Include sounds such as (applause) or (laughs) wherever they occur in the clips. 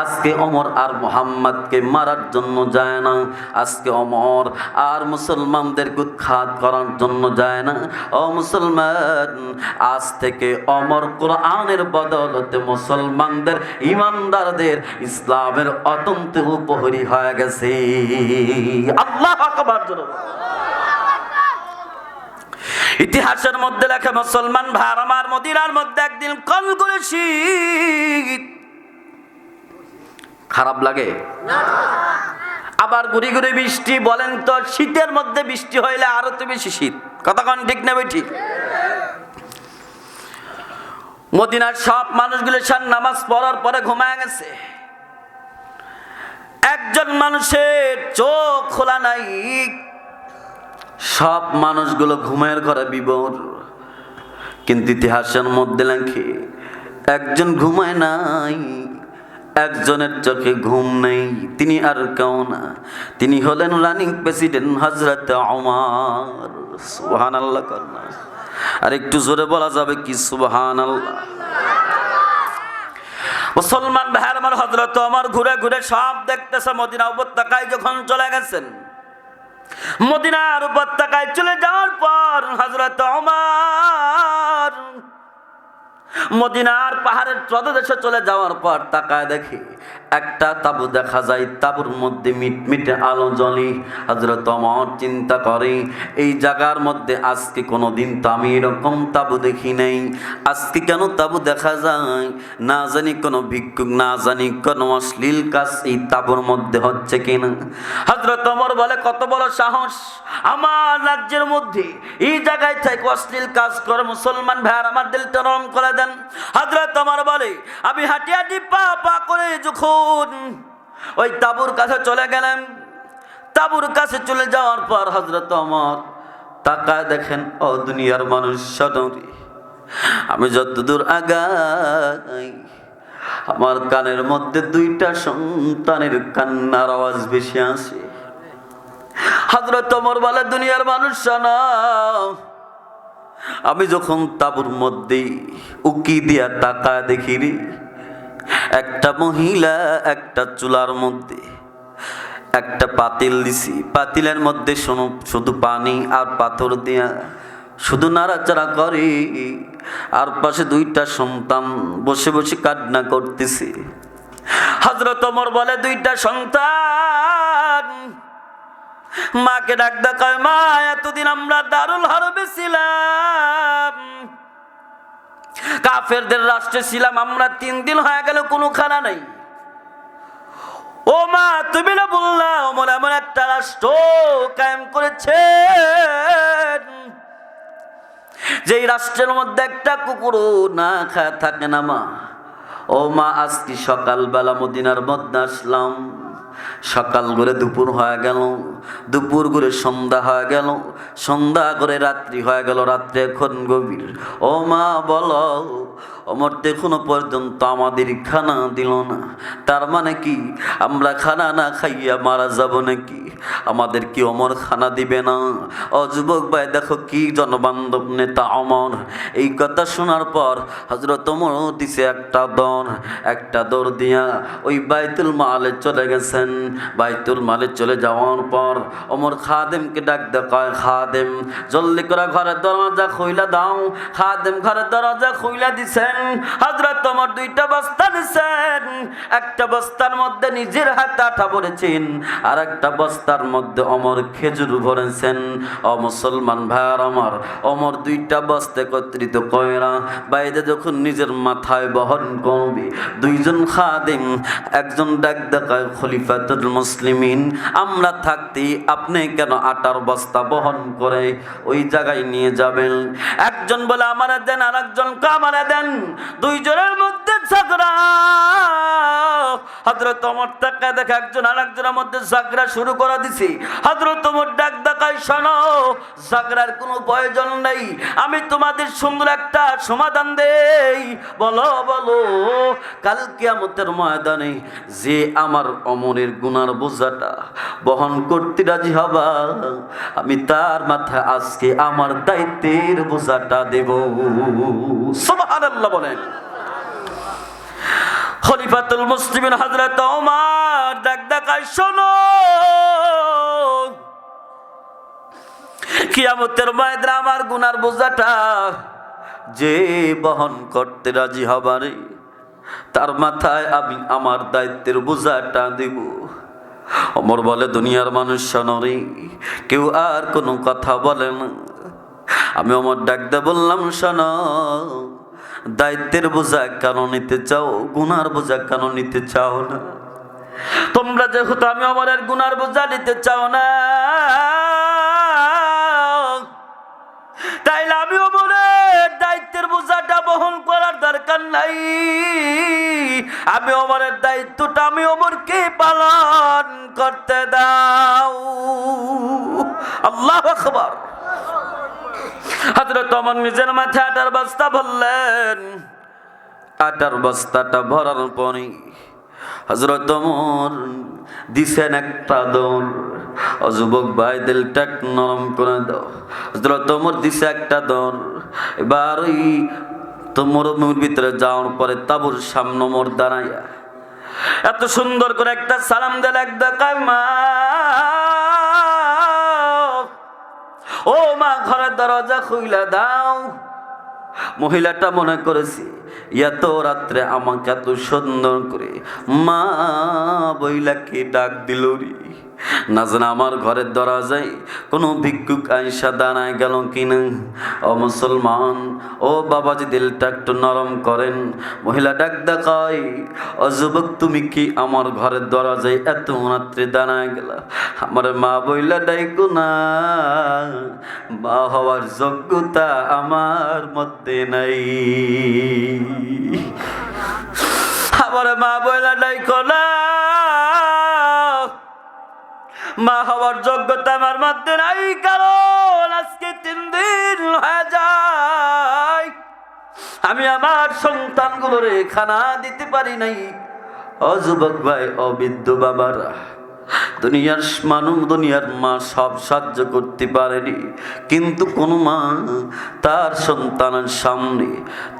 আজকে অমর আর মোহাম্মদকে মারার জন্য যায় না। আজকে অমর আর মুসলমানদের উৎখাত করার জন্য যায় না। ও মুসলমান, আজ থেকে অমর কোরআনের বদলতে মুসলমানদের, ইমানদারদের ইসলামের অতন্ত উপহরী হয়ে গেছে। আল্লাহ আকবার ইতিহাসের মধ্যে লেখা মুসলমান ভার আমার মধ্যে একদিন কল করে শীত খারাপ লাগে? আবার গুড়ি গুড়ি বৃষ্টি, বলেন তো, শীতের মধ্যে বৃষ্টি হইলে আরও তো বেশি শীত। কন ঠিক নেবে ঠিক? মদিনার সব মানুষগুলো সার নামাজ পড়ার পরে ঘুমায় গেছে। একজন মানুষের চোখ খোলা নাই। সব মানুষগুলো ঘুমের ঘরে বিবর। কিন্তু ইতিহাসের মধ্যে লেখে, একজন ঘুমায় নাই একজনের চোখে ঘুম নেই, তিনি আর কেউ না। তিনি হলেন রানিং প্রেসিডেন্ট হজরত আমার সুবহান আল্লাহ কন্যা আর একটু জোরে বলা যাবে কি সুবহান আল্লাহ মুসলমান ভাইয়ের আমার হজরত আমার ঘুরে ঘুরে সব দেখতেছে, মদিনা উপত্যকায় যখন চলে গেছেন। মদিনার উপত্যকায় চলে যাওয়ার পর হজরত আমার মদিনার পাহাড়ের প্রদেশে চলে যাওয়ার পর তাকায় দেখি একটা তাবু দেখা যায়। তাবুর মধ্যে মিটমিটে আলো জ্বলে। হজরত আমার চিন্তা করে, এই জায়গার মধ্যে আজকে কোনো দিন তো আমি এরকম তাবু দেখি নাই। আজকে কেন তাবু দেখা যায়? না জানি কোনো ভিক্ষুক, না জানি কোনো অশ্লীল কাজ এই তাবুর মধ্যে হচ্ছে কিনা। হজরত অমর বলে, কত বড় সাহস। আমার রাজ্যের মধ্যে এই জায়গায় থেকে অশ্লীল কাজ করে মুসলমান ভাইয়ার আমার দিলটা নরম করে দেন হজরত আমার বলে, আমি হাঁটি হাঁটি পা পা করে যখন ওই তাবুর কাছে চলে গেলাম, তাবুর কাছে চলে যাওয়ার পর হজরত আমার তাকায় দেখেন, ও দুনিয়ার মানুষ সদরি। আমি যতদূর আগাই, আমার কানের মধ্যে দুইটা সন্তানের কান্নার আওয়াজ বেশি আসে হজরত তোমার বলে, দুনিয়ার মানুষ শোনো আমি যখন তাবুর মধ্যে উকি দিয়া টাকা দেখিরি একটা মহিলা একটা চুলার মধ্যে একটা পাতিল দিছি। পাতিলের মধ্যে শোনো, শুধু পানি আর পাথর দিয়া শুধু নাড়াচাড়া করে আর পাশে দুইটা সন্তান বসে বসে কান্না করতেছে। হজরত ওমর বলে, দুইটা সন্তান মাকে ডাক দেখায় মা, এতদিন আমরা দারুল হরবে ছিলাম। কাফেরদের রাষ্ট্রে ছিলাম, আমরা তিন দিন হয়ে গেল কোনো খানা নাই। ও মা, তুমি না বললা ওমর এমন একটা রাষ্ট্র কায়েম করেছে যেই রাষ্ট্রের মধ্যে একটা কুকুরও না খায় থাকে না মা। ও মা, আজকে সকালবেলা মদিনার মধ্যে আসলাম। সকাল করে দুপুর হয়ে গেল, দুপুর করে সন্ধ্যা হয়ে গেল, সন্ধ্যা করে রাত্রি হয়ে গেল, রাত্রে এখন গভীর। ও মা, বল অমর এখনও পর্যন্ত আমাদের খানা দিল না। তার মানে কি? আমরা খানা না খাইয়া মারা যাব নাকি? আমাদের কি অমর খানা দিবে না? ও যুবক ভাই, দেখো কি জনবান্ধব নেতা অমর। এই কথা শোনার পর হজরত অমর দিছে একটা দর, একটা দৌড় দিয়া ওই বাইতুল মালে চলে গেছেন বাইতুল মালে চলে যাওয়ার পর অমর খাদেমকে ডাক দেখায় খাদেম, জলদি করে ঘরের দরজা খুইলা দাও। খাদেম ঘরের দরজা খুইলা দিছেন হজরত তোমার দুইটা বস্তা দিছেন একটা বস্তার মধ্যে নিজের হাতে আঠা ভরেছেন আর একটা বস্তার মধ্যে অমর খেজুর ভরেছেন। ও মুসলমান ভাইয়ার আমার অমর দুইটা বস্তা একত্রিত কয়রা বাইরে যখন নিজের মাথায় বহন করবে, দুইজন খাদেম, একজন ডাক দেখায় মুসলিমিন, আমরা আপনি কেন আটার বস্তা বহন করে ওই জায়গায় নিয়ে যাবেন? একজন বলে, আমারে দেন আর দেন। দুইজনের মধ্যে কোনো প্রয়োজন নেই। আমি তোমাদের সুন্দর একটা সমাধান দেই। বলো বলো, কাল কিয়ামতের ময়দানে যে আমার অমরের গুনার বোঝাটা বহন করতে রাজি হবা। আমি তার মাথায় আজকে আমার দায়িত্বের বোঝাটা দেব। সুবহানাল্লাহ বলেন। খলিফাতুল মুসলিমিন হযরত ওমর ডাক ডাকায় শোনো। কিয়ামতের ময়দানে আমার গুনার বোঝাটা যে বহন করতে রাজি হবারে তার মাথায় আমি আমার দায়িত্বের বোঝাটা দিব। অমর বলে, দুনিয়ার মানুষ শোনরে কেউ আর কোনো কথা বলে না। আমি অমর ডাকতে বললাম, শোন, দায়িত্বের বোঝা কেন নিতে চাও? গুনার বোঝা কেন নিতে চাও না? তোমরা যেহেতু আমি অমরের গুনার বোঝা নিতে চাও না, তাইলে আমি অমরের দায়িত্বের বোঝাটা বহন দরকার নাই। আমি অমরের দায়িত্বটা আমি অমরকে পালন করতে দাও। আল্লাহ অমর নিজের মাথায় আটার বস্তা ভরলেন। আটার বস্তাটা ভরার পরে হজরত অমর দিছেন একটা দৌড়। যুবক ভাই দিলটা নরম করে দাও। হজরত অমর দিছে একটা দৌড়। এবার ওই তো মরুভূমির ভিতরে যাওয়ার পরে তাবুর সামনে মোর দাঁড়াইয়া এত সুন্দর করে একটা সালাম দিল এক দেখায় মা। ও মা, ঘরের দরজা খুইলা দাও। মহিলাটা মনে করেছি, এত রাত্রে আমাকে এত সুন্দর করে মা বইলা বইলাকে ডাক দিল রে। না জানা আমার ঘরের দরজায় কোনো ভিক্ষুক আইসা দাঁড়ায় গেল কিনা। ও মুসলমান, ও বাবাজি দিলটা একটু নরম করেন। মহিলা ডাক দেখায়, ও যুবক, তুমি কি আমার ঘরের দরজায় এত রাত্রে দাঁড়ায় গেলা? আমার মা বইলা, ডাইকো না। মা হওয়ার যোগ্যতা আমার মধ্যে নাই। আমার মা বইলা, ডাইকো না। মা হওয়ার যোগ্যতা আমার মধ্যে নাই, কারণ আজকে তিন দিন হয়ে যায়। আমি আমার সন্তানগুলোরে খানা দিতে পারি নাই। অযুবক ভাই অবিদ্য বাবারা দুনিয়ার মানুষ, দুনিয়ার মা সব সাহায্য করতে পারেনি। কিন্তু কোনো মা তার সন্তানের সামনে,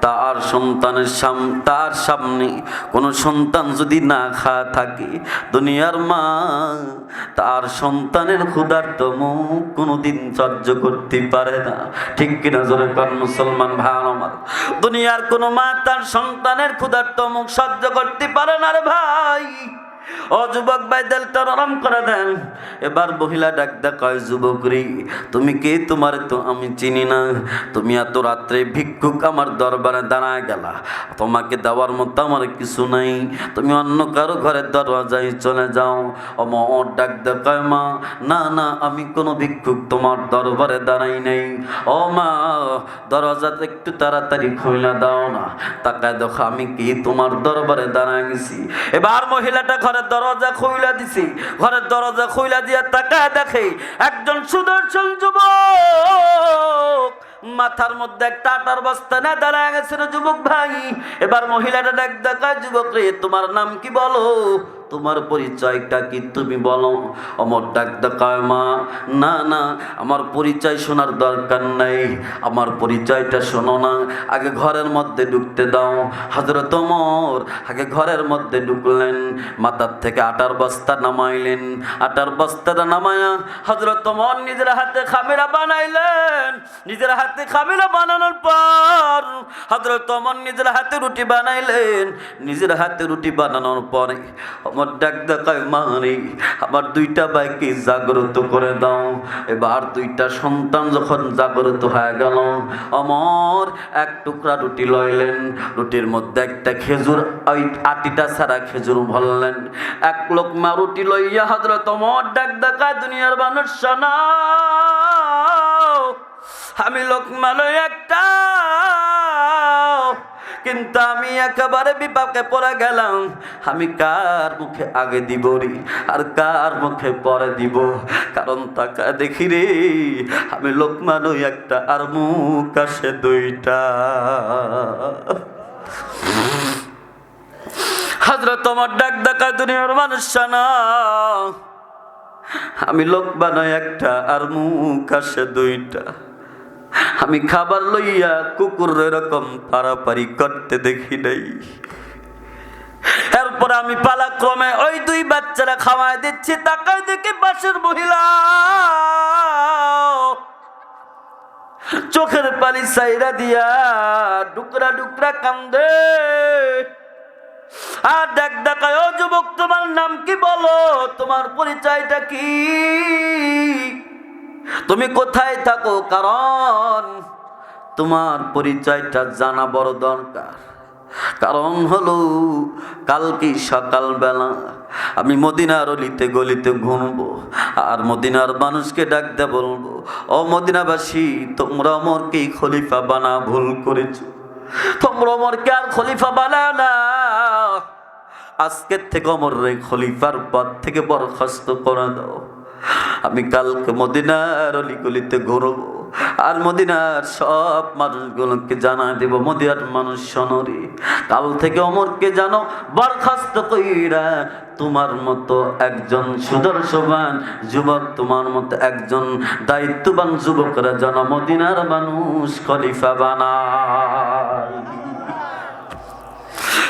তার সন্তানের সাম, তার সামনে কোনো সন্তান যদি না খাওয়া থাকে, দুনিয়ার মা তার সন্তানের ক্ষুধার্ত মুখ কোনোদিন সহ্য করতে পারে না। ঠিক কিনা জোরে পান মুসলমান ভাই আমার? দুনিয়ার কোনো মা তার সন্তানের ক্ষুধার্ত মুখ সহ্য করতে পারে না রে ভাই। ও চলে যাও। ডাক মা, না না, আমি কোনো ভিক্ষুক তোমার দরবারে দাঁড়াই নাই। ও মা দরজাতে একটু তাড়াতাড়ি দাও না। তাকায় দেখো, আমি কি তোমার দরবারে দাঁড়ায় গেছি? এবার মহিলাটা ঘরের দরজা খুইলা দিছি। ঘরের দরজা খুইলা দিয়া তাকায় দেখে একজন সুদর্শন যুবক মাথার মধ্যে একটা আটার বস্তা না দাঁড়ায় গেছে রে যুবক ভাই। এবার মহিলাটা ডাক দেখা যুবক রে, তোমার নাম কি বলো? তোমার পরিচয়টা কি তুমি বলো? অমর ডাক দেখায় মা, না না, আমার পরিচয় শোনার দরকার নাই। আমার পরিচয়টা শোনো না। আগে ঘরের মধ্যে ঢুকতে দাও। হজরত অমর আগে ঘরের মধ্যে ঢুকলেন, মাথার থেকে আটার বস্তা নামাইলেন। আটার বস্তাটা নামায়া হজরত অমর নিজের হাতে খামেরা বানাইলেন। নিজের হাতে খামেরা বানানোর পর হজরত অমর নিজের হাতে রুটি বানাইলেন। নিজের হাতে রুটি বানানোর পরে আমার ডাক দেখায় মারে আমার দুইটা বাইকে জাগ্রত করে দাও। এবার দুইটা সন্তান যখন জাগ্রত হয়ে গেল অমর এক টুকরা রুটি লইলেন। রুটির মধ্যে একটা খেজুর, ওই আটিটা ছাড়া খেজুর ভরলেন। এক লোক মা রুটি লইয়া হজরত অমর ডাক দেখায়, দুনিয়ার মানুষ, শোনাও। আমি লোক মালয় একটা। কিন্তু আমি একেবারে বিপাকে পড়ে গেলাম। আমি কার মুখে আগে দিব রে? আর কার মুখে পরে দিব? কারণ তাকা দেখি রে, আমি লোকমানো একটা আর মুখ আসে দুইটা। হাজরত তোমার ডাক ডাকা দুনিয়ার মানুষ না আমি লোক বানাই একটা আর মুখ আসে দুইটা। আমি খাবার লইয়া কুকুর এরকম পারাপারি করতে দেখি নাই। এরপরে আমি পালাক্রমে ওই দুই বাচ্চারা খাওয়াই দিচ্ছি তাকাই দেখি পাশের মহিলা। চোখের পানি সাইরা দিয়া ডুকরা ডুকরা কান্দে। আর দেখ দেখায়, ও যুবক, তোমার নাম কি বলো? তোমার পরিচয়টা কি? তুমি কোথায় থাকো? কারণ তোমার পরিচয়টা জানা বড় দরকার। কারণ হলো কালকে সকালবেলা আমি মদিনার অলিতে গলিতে ঘুমবো আর মদিনার মানুষকে ডাকতে বলব, ও মদিনাবাসী, তোমরা অমরকে খলিফা বানা, ভুল করেছ। তোমরা অমরকে আর খলিফা বানা না। আজকের থেকে অমর খলিফার পদ থেকে বরখাস্ত করে দাও। আমি কালকে মদিনার অলিগলিতে ঘুরবো। আর মদিনার সব মানুষগুলোকে জানা দেব, মদিনার মানুষ শোনরে কাল থেকে অমরকে জানো, বরখাস্ত কইরা তোমার মতো একজন সুদর্শবান যুবক, তোমার মতো একজন দায়িত্ববান যুবকরা যেন মদিনার মানুষ খলিফা বানায়।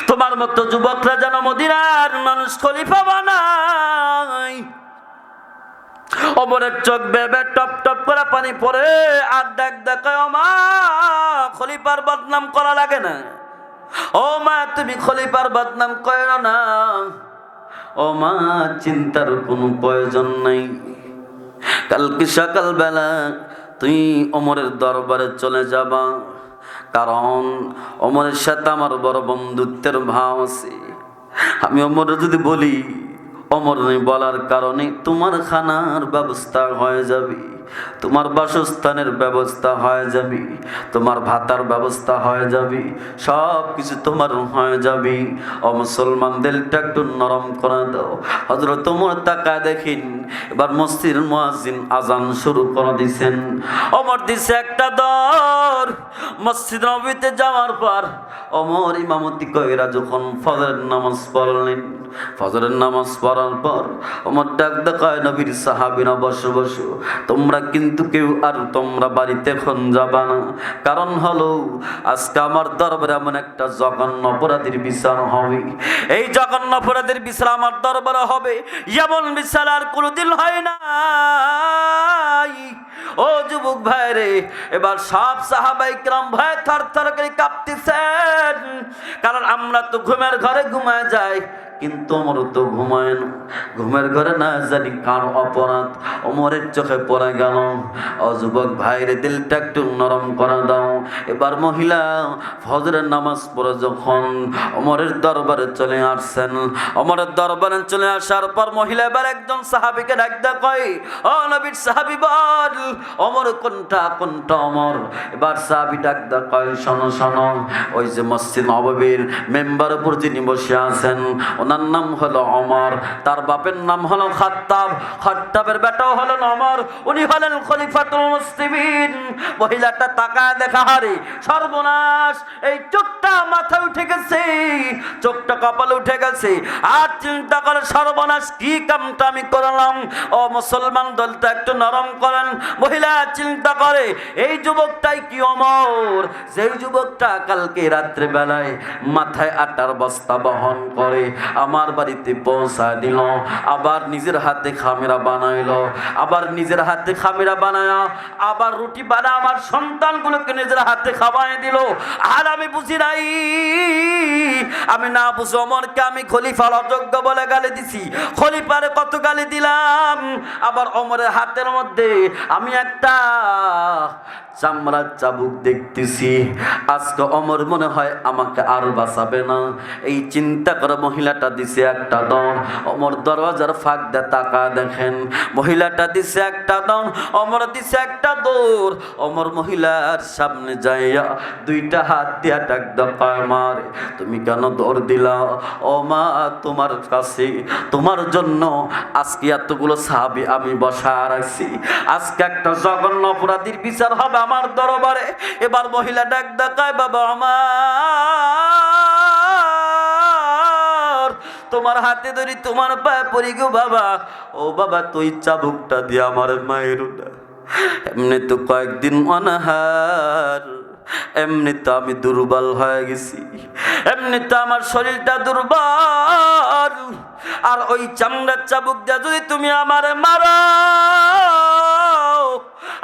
তোমার মতো যুবকরা যেন মদিনার মানুষ খলিফা বানায়। অমরের চোখ বেবে টপ টপ করে পানি পরে আর দেখ দেখায় মা বদনাম করা লাগে না। ও মা, তুমি খলিফার বদনাম কর না। ও মা, চিন্তার কোনো প্রয়োজন নাই। কালকে সকালবেলা তুই অমরের দরবারে চলে যাবা, কারণ অমরের সাথে আমার বড় বন্ধুত্বের ভাব আছে। আমি অমরে যদি বলি অমর বলার কারণে তোমার খানার ব্যবস্থা হয়ে যাবে, তোমার বাসস্থানের ব্যবস্থা হয়ে যাবে, তোমার ভাতার ব্যবস্থা হয়ে যাবে সব কিছু তোমার হয়ে যাবে। ও মুসলমান দিলটা একটু নরম করে দাও। হজরত তোমার তাকা দেখিন, এবার মসজিদ মুয়াজ্জিন আজান শুরু করে দিছেন। অমর দিছে একটা দর, মসজিদ নবীতে যাওয়ার পর অমর ইমামতি কইরা যখন ফজরের নামাজ পড়লেন, ফজরের নামাজ পড়ার পর অমর ডাক দেখায়, নবীর সাহাবিনা বসো বসো। তোমরা কিন্তু কেউ আর তোমরা বাড়িতে এখন যাবা না। কারণ হলো, আজকে আমার দরবারে এমন একটা জঘন্য অপরাধীর বিচার হবে। এই জঘন্য অপরাধীর বিচার আমার দরবারে হবে। এমন বিচার আর কোনোদিন হয় না। যুবক ভাই রে। এবার সব সাহাবাই কিরাম ভয় থর থর করে কাঁপতেছেন। কারণ আমরা তো ঘুমের ঘরে ঘুমায় যাই। কিন্তু অমর তো ঘুমায় ঘুমের ঘরে না জানি কার অপরাধ। অমরের চোখে পড়ে গেল। ও যুবক ভাইরে দিলটা একটু নরম করে দাও। এবার মহিলা ফজরের নামাজ পড়ে যখন অমরের দরবারে চলে আসছেন। অমরের দরবারে চলে আসার পর মহিলা এবার একজন সাহাবিকে ডাকতে কয়, ও নবীর সাহাবি বল, অমর কোনটা কোনটা অমর? এবার সাহাবি ডাকতে কয়, শোনো শোনো, ওই যে মসজিদ নববীর মেম্বার উপর যিনি বসে আছেন ওনার নাম হলো অমর তার বাপের নাম হলো খাত্তাব। খাত্তাবের বেটাও হলেন অমর উনি হলেন খলিফাতুল মুসলিমিন। মহিলাটা তাকায় দেখা, হারে, সর্বনাশ, এই চোখটা মাথায় উঠে গেছে, চোখটা কপালে উঠে গেছে। আর চিন্তা করে, সর্বনাশ, কি কামটা আমি করলাম? ও মুসলমান দলটা একটু নরম করেন। মহিলা চিন্তা করে, এই যুবকটাই কি অমর যেই যুবকটা কালকে রাত্রে বেলায় মাথায় আটার বস্তা বহন করে আমার বাড়িতে পৌঁছা দিল। আবার নিজের হাতে খামেরা বানাইলো। আবার নিজের হাতে খামেরা বানায়, আবার রুটি বানা আমার সন্তানগুলোকে নিজের হাতে খাওয়াই দিল। আর আমি বুঝি নাই। আমি না বুঝি অমরকে আমি খলিফার অযোগ্য বলে গালি দিছি। খলিফারে কত গালি দিলাম। আবার অমরের হাতের মধ্যে আমি একটা চামড়ার চাবুক দেখতেছি। আজকে অমর মনে হয় আমাকে আর বাঁচাবে না। এই চিন্তা করে মহিলাটা দিছে একটা দন। অমর দরওয়াজার ফাঁক দিয়ে তাকা দেখেন। মহিলাটা দিছে একটা দন, অমর দিছে একটা দৌড়। অমর মহিলার সামনে যাইয়া দুইটা হাত দিয়া ডাক দপায় মারে, তুমি কেন দৌড় দিলা? ও মা, তোমার কাছে, তোমার জন্য আজকে এতগুলো সাহাবি আমি বসা রাখছি। আজকে একটা জঘন্য অপরাধীর বিচার হবে আমার দরবারে, এবার মহিলা ডাক দেখায়, বাবা আমার, তোমার হাতে ধরি তোমার পায়ে পড়ি গো বাবা। ও বাবা, তুই চাবুকটা দিয়ে আমার মায়ের এমনি তো কয়েকদিন অনাহার, এমনি তো আমি দুর্বল হয়ে গেছি, এমনি তো আমার শরীরটা দুর্বল। আর ওই চামড়ার চাবুক দিয়ে যদি তুমি আমারে মারো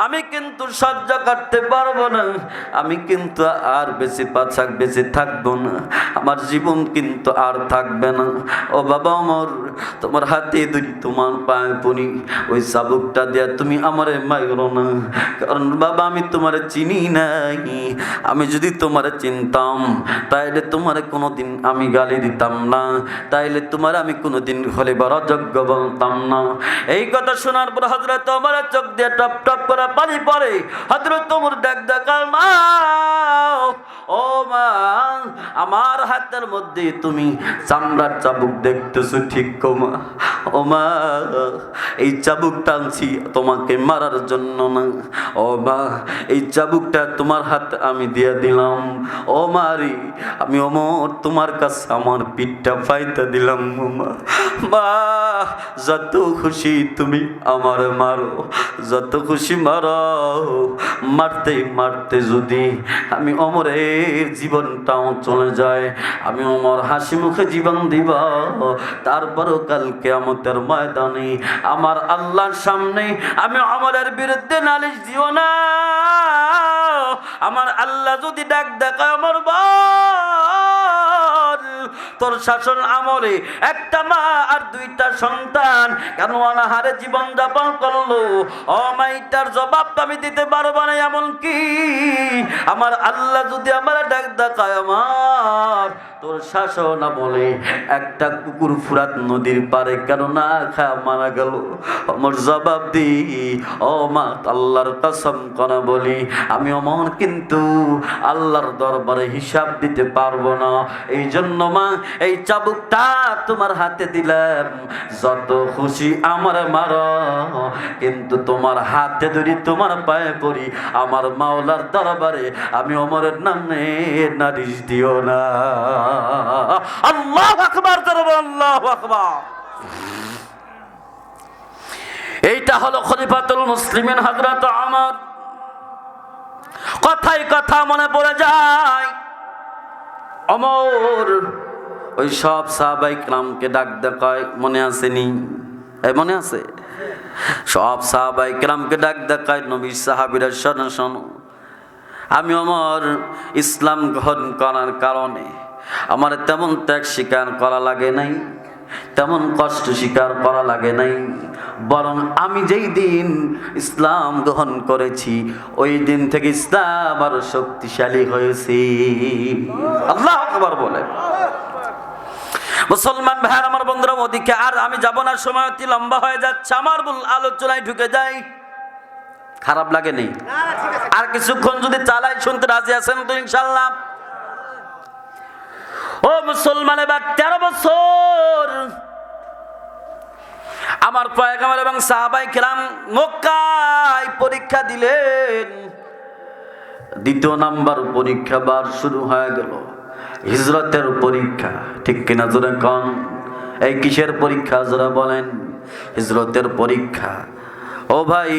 আমি কিন্তু সহ্য করতে পারব না। আমি কিন্তু আর বেশি পাছাক, বেশি থাকব না। আমার জীবন কিন্তু আর থাকবে না। ও বাবা আমার তোমার হাতে ধরি তোমার পায়ে পড়ি। ওই চাবুকটা দেয়া তুমি আমারে মাইরো না। কারণ বাবা, আমি তোমার চিনি নাই। আমি যদি তোমার চিনতাম, তাইলে তোমার কোনোদিন আমি গালি দিতাম না। তাইলে তোমার আমি কোনোদিন হলে বড় যোগ্য বলতাম না। এই কথা শোনার পর হজরত তোমার চোখ দিয়ে টপ টপ করে পানি পরে হজরত তোমার ডাক ডাকার মা ও মা, আমার হাতের মধ্যে তুমি চামড়ার চাবুক দেখতেছো ঠিক কমা ও মা এই চাবুক টানছি তোমাকে মারার জন্য না। ও মা এই চাবুকটা তোমার হাত আমি দিয়ে দিলাম। ও মারি আমি অমর তোমার কাছে আমার পিঠটা পাইতে দিলাম। মা, যত খুশি তুমি আমার মারো, যত খুশি মারো। মারতে মারতে যদি আমি অমরের জীবনটাও চলে যায়, আমি অমর হাসি মুখে জীবন দিব, তারপরও কালকে আমাদের ময়দানে। আমার আল্লাহর সামনে আমি অমরের বিরুদ্ধে নালিশ দিও না। আমার আল্লাহ যদি ডাক দেখায় আমার বল, তোর শাসন আমলে একটা মা আর দুইটা সন্তান কেন অনাহারে জীবন যাপন করল অমাইটার জবাব আমি দিতে পারব না এমন কি আমার আল্লাহ যদি আমার ডাক দেখায় আমার তোর শাসন বলে একটা কুকুর ফুরাত নদীর পারে কেন না খা মারা গেল? আমার জবাব দি, ও মা, আল্লাহর কসম করা বলি, আমি অমন কিন্তু আল্লাহর দরবারে হিসাব দিতে পারব না। এই জন্য মা, এই চাবুকটা তোমার হাতে দিলাম। যত খুশি আমার মার, কিন্তু তোমার হাতে ধরি তোমার পায়ে পড়ি, আমার মাওলার দরবারে আমি অমরের নামে নারিশ দিও না। আল্লাহ আকবার আল্লাহ আকবার। এইটা হলো খলিফাতুল মুসলিমিন হযরত আমার কথাই কথা মনে পড়ে যায় অমর ওই সব সাহাবাই ক্রামকে ডাক দেখায় মনে আসেনি এই মনে আছে? সব সাহাবাই ক্রামকে ডাক দেখায় নবী সাহাবিরা শোনো শোনো। আমি আমার ইসলাম গ্রহণ করার কারণে আমার তেমন ত্যাগ স্বীকার করা লাগে নাই তেমন কষ্ট স্বীকার করা লাগে নাই। বরং আমি যেই দিন ইসলাম গ্রহণ করেছি ওই দিন থেকে ইসলাম আরও শক্তিশালী হয়েছে। আল্লাহ আকবার বলে মুসলমান ভাইয়ার আমার বন্ধুরা ওদিকে আর আমি যাব না সময় অতি লম্বা হয়ে যাচ্ছে আমার বল আলোচনায় ঢুকে যাই। খারাপ লাগে নেই। আর কিছুক্ষণ যদি চালাই শুনতে রাজি আছেন তো ইনশাল্লাহ ও মুসলমান, এবার তেরো বছর। আমার পয়গামার এবং সাহাবাই খেলাম মক্কায় পরীক্ষা দিলেন। দ্বিতীয় নাম্বার পরীক্ষা বার শুরু হয়ে গেল। হিজরতের পরীক্ষা, ঠিক কিনা জোরে কন? এই কিসের পরীক্ষা যারা বলেন? হিজরতের পরীক্ষা। ও ভাই,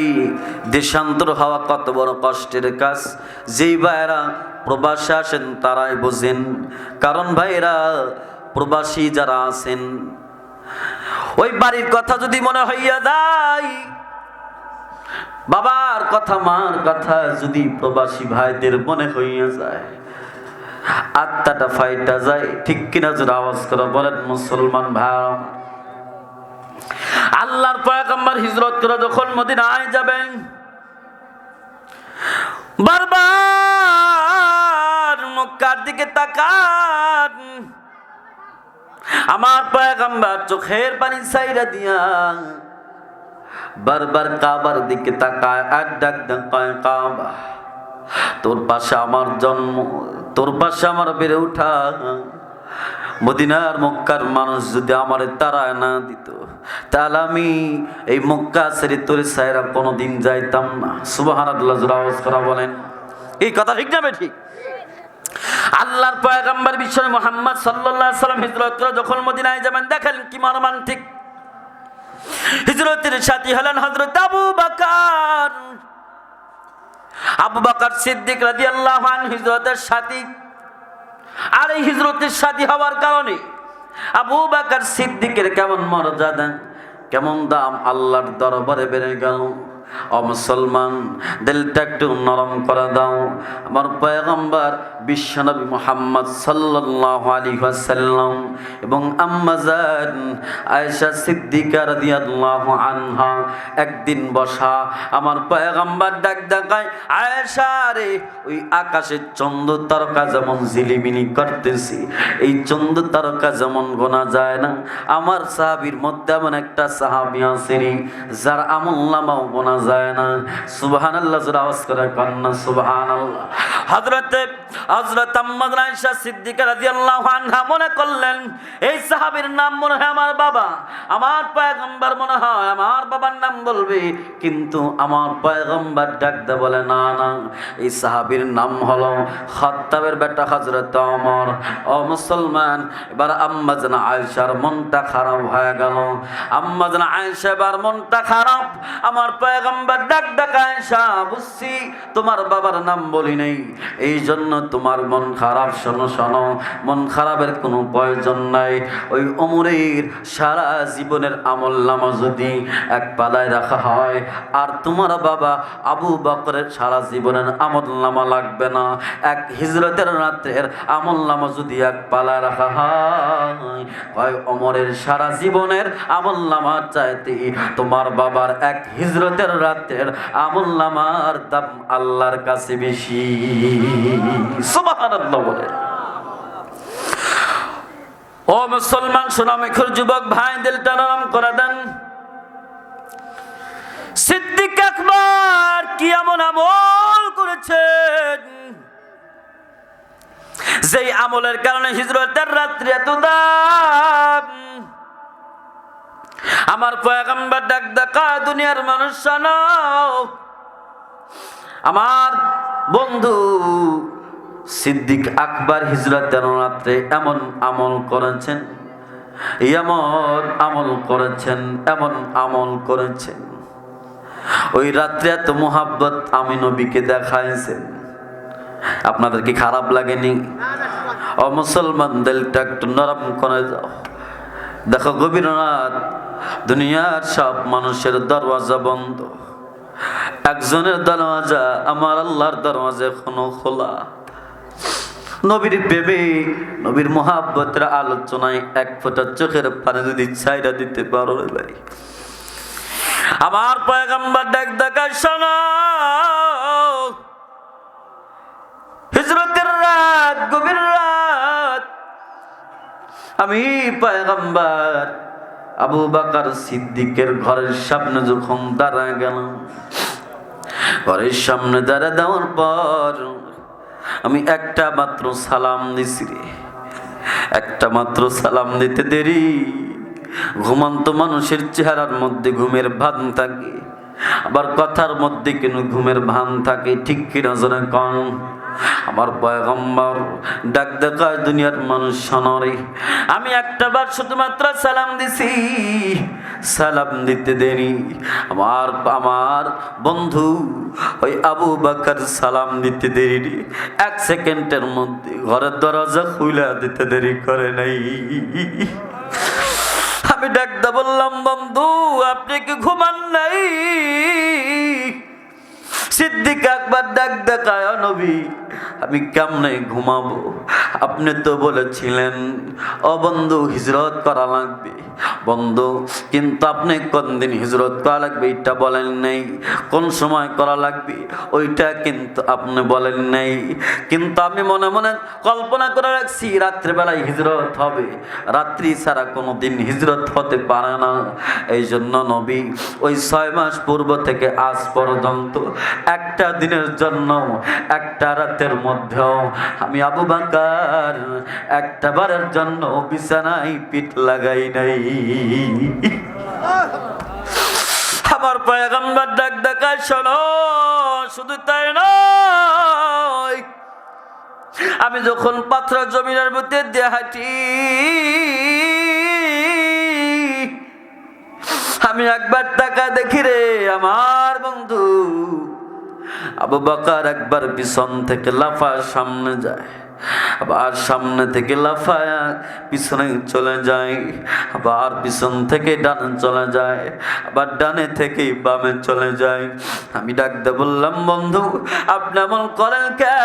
দেশান্তর হওয়া কত বড় কষ্টের কাজ। যেই ভাইরা প্রবাসে আসেন, তারাই বোঝেন। কারণ ভাইরা প্রবাসী যারা আছেন, ওই বাড়ির কথা যদি মনে হইয়া যায়, বাবার কথা, মার কথা যদি প্রবাসী ভাইদের মনে হইয়া যায়, আত্মাটা ফাইটা যায়, ঠিক কিনা যদি আওয়াজ করে বলেন, মুসলমান ভাই আল্লাহর পয়গম্বর হিজরত করে যখন মদিনায় যাবেন, বারবার মক্কার দিকে তাকান। আমার পয়গম্বর চোখের পানি সাইরা দিয়া বারবার কাবার দিকে তাকায় আর ডাক ডাকায় কাবা, তোর পাশে আমার জন্ম, তোর পাশে আমার বেড়ে ওঠা। মদিনার মক্কার মানুষ যদি আমার তারায় না দিত, তাহলে আমি এই মক্কা ছেড়ে তোর সাইরা কোনোদিন যাইতাম না। সুবাহান আল্লাহ করা বলেন। এই কথা ঠিক যাবে ঠিক? আল্লাহর পয়গম্বর বিশ্ব মোহাম্মদ আলাইহি সাল্লাম হিজরত করে যখন মদিনায় যাবেন, দেখেন কি মর্মান্তিক। হিজরতের সাথী হলেন হযরত আবু বকর। আবু বাকার সিদ্দিক রাদিয়াল্লাহু আনহু হিজরতের সাথী। আর এই হিজরতের সাথী হওয়ার কারণে আবু বাকার সিদ্দিকের কেমন মর্যাদা, কেমন দাম আল্লাহর দরবারে বেড়ে গেল। ও মুসলমান, দিলটা একটু নরম করে দাও। আমার পয়গম্বর বিশ্বনবী মোহাম্মদ সাল্লাল্লাহু আলাইহি ওয়াসাল্লাম এবং আম্মাজান আয়েশা সিদ্দিকা রাদিয়াল্লাহু আনহা একদিন বসা আমার পয়গম্বর ডাক ডাকায় আয়েশা রে, ওই আকাশের চন্দ্র তারকা যেমন ঝিলিমিলি করতেছি, এই চন্দ্র তারকা যেমন গোনা যায় না। আমার সাহাবীর মধ্যে এমন একটা সাহাবী আছে যার আমল নামাও গোনা যায় না। আল্লাহ আওয়াজ করে হজরতে হজরত এই সাহাবীর নাম না হলো বেটা হযরত ওমর। ও মুসলমান, এবার মনটা খারাপ হয়ে গেল। আম্মা জান আয়েশা এবার মনটা খারাপ। আমার পয়গম্বর ডাক ডাক আয়েশা বুঝছি, তোমার বাবার নাম বলি নাই। এই জন্য তোমার মন খারাপ, শোনো শোনো, মন খারাপের কোনো প্রয়োজন নাই। ওই অমরের সারা জীবনের আমল নামা যদি এক পালায় রাখা হয়, আর তোমার বাবা আবু বকরের সারা জীবনের আমল নামা লাগবে না। এক হিজরতের রাত্রের আমল নামা যদি এক পালায় রাখা হয় হয় অমরের সারা জীবনের আমল নামার চাইতে তোমার বাবার এক হিজরতের রাত্রের আমল নামার দাম আল্লাহর কাছে বেশি। বলে। ও মুসলমান সোনামেখুর যুবক ভাই, দিলটা নরম করে দেন। সিদ্দিক আকবর কি এমন আমল করেছেন? যেই আমলের কারণে হিজরতের রাত্রি এত দাম। আমার পয়গম্বর ডাক ডাকা দুনিয়ার মানুষ আমার বন্ধু সিদ্দিক আকবর হিজরতের রাত্রে এমন আমল করেছেন, এমন আমল করেছেন, এমন আমল করেছেন। ওই রাত্রে এত মোহাব্বত আমি নবীকে দেখাইছেন। আপনাদের কি খারাপ লাগেনি? ও মুসলমান দিলটা একটু নরম করে যাও দেখো গভীর রাত দুনিয়ার সব মানুষের দরওয়াজা বন্ধ। একজনের দরওয়াজা আমার আল্লাহর দরওয়াজা এখনও খোলা। নবীর প্রেমে, নবীর মহাব্বতের আলোচনায় এক ফোঁটা চোখের পানি যদি ছাইরা দিতে পারো ভাই। আমার পয়গম্বর ডাক দেখায় শোনো। হিজরতের রাত, গভীর রাত। আমি পয়গম্বর আবু বাকার সিদ্দিকের ঘরের সামনে যখন দাঁড়া গেল, ঘরের সামনে দাঁড়া দেওয়ার পর আমি একটা মাত্র সালাম দিছি রে। একটা মাত্র সালাম দিতে দেরি। ঘুমান্ত মানুষের চেহারার মধ্যে ঘুমের ভান থাকে। আবার কথার মধ্যে কেন ঘুমের ভান থাকে, ঠিক কিনা জনে কন। আমার পয়গম্বর ডাক দেখায় দুনিয়ার মানুষ শোনরে আমি একটা বার শুধুমাত্র সালাম দিছি। সালাম দিতে দেরি। আমার আমার বন্ধু ওই আবু বাকার সালাম দিতে দেরি এক সেকেন্ডের মধ্যে ঘরের দরজা খুলে দিতে দেরি করে নাই। আমি ডাকতে বললাম, বন্ধু, আপনি কি ঘুমান নাই? সিদ্দিক আকবর ডাক দেখায় নবী, আমি কেমনে ঘুমাবো? আপনি তো বলেছিলেন, অবন্ধু বন্ধু হিজরত করা লাগবে। বন্ধু, কিন্তু আপনি কোন দিন হিজরত করা লাগবে এটা বলেন নাই। কোন সময় করা লাগবে ওইটা কিন্তু আপনি বলেন নাই। কিন্তু আমি মনে মনে কল্পনা করে রাখছি, রাত্রেবেলায় হিজরত হবে। রাত্রি ছাড়া কোনো দিন হিজরত হতে পারে না। এই জন্য নবী, ওই ছয় মাস পূর্ব থেকে আজ পর্যন্ত একটা দিনের জন্য, একটা রাতের মধ্যেও আমি আবু বাকার একটা বারের জন্য বিছানায় পিঠ লাগাই নাই। (laughs) আমার পয়গম্বর ডাক ডাকায় শোনো, শুধু তাই নয়, আমি যখন পাথর জমিনের মধ্যে দিয়ে হাঁটি, আমি একবার টাকা দেখি রে আমার বন্ধু, আবু বকর একবার পিছন থেকে লাফা সামনে যায়। আবার সামনে থেকে লাফায়া পিছনে চলে যায়, আবার পিছন থেকে ডানে চলে যায়, আবার ডানে থেকে বামে চলে যায়। আমি ডাকতে বললাম, বন্ধু, আপনি এমন করেন কে